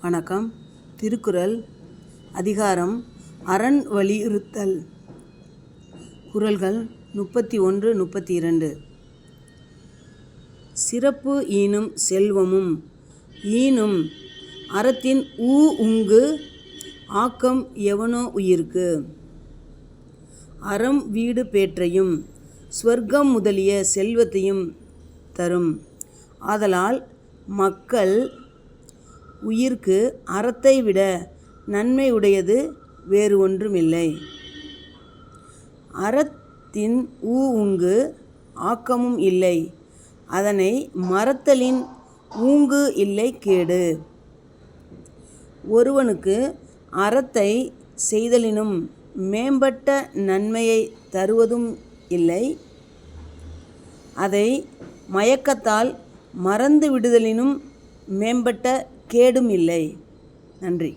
வணக்கம். திருக்குறள் அதிகாரம் அரண் வலியுறுத்தல். குறள்கள் முப்பத்தி ஒன்று முப்பத்தி இரண்டு சிறப்பு ஈனும் செல்வமும் ஈனும் அறத்தின் ஊ உங்கு ஆக்கம் எவனோ உயிர்க்கு. அறம் வீடு பேற்றையும் சுவர்க்கம் முதலிய செல்வத்தையும் தரும். ஆதலால் மக்கள் உயிர்க்கு அறத்தை விட நன்மை உடையது வேறு ஒன்றுமில்லை. அறத்தின் ஊ உங்கு ஆக்கமும் இல்லை. அதனை மறத்தலின் ஊங்கு இல்லை கேடு. ஒருவனுக்கு அறத்தை செய்தலினும் மேம்பட்ட நன்மையை தருவதும் இல்லை. அதை மயக்கத்தால் மறந்து விடுதலினும் மேம்பட்ட கேடும் இல்லை. நன்றி.